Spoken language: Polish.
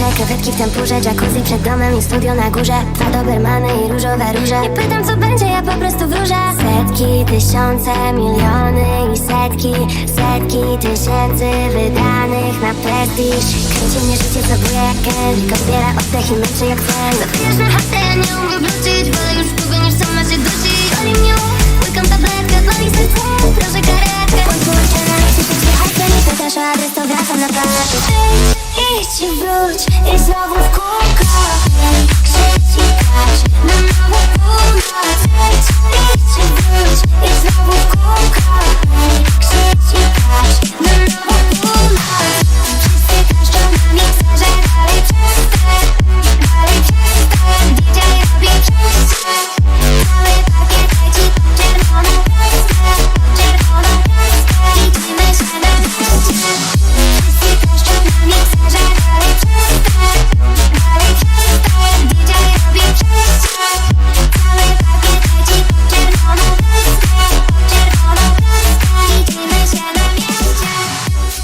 Taksy przed domem i studio na górze. Dwa dobermany i różowe róże. Nie pytam co będzie, ja po prostu wróżę. Setki, tysiące, miliony i setki Setki tysięcy wydanych na prestiż. Kręci mnie życie, co jak Kendrick Odbiera oddech i męczy jak sen. Zapijasz na chatę, ja nie umiem wrócić Wolę już długo niż sama się dusić Boli mnie łykam tabletkę, boli serce Proszę karetkę. Bądź połączona, jeśli ty przyjechać Nie pytasz o adres, to wracam na plażę Idź i wróć i znowu w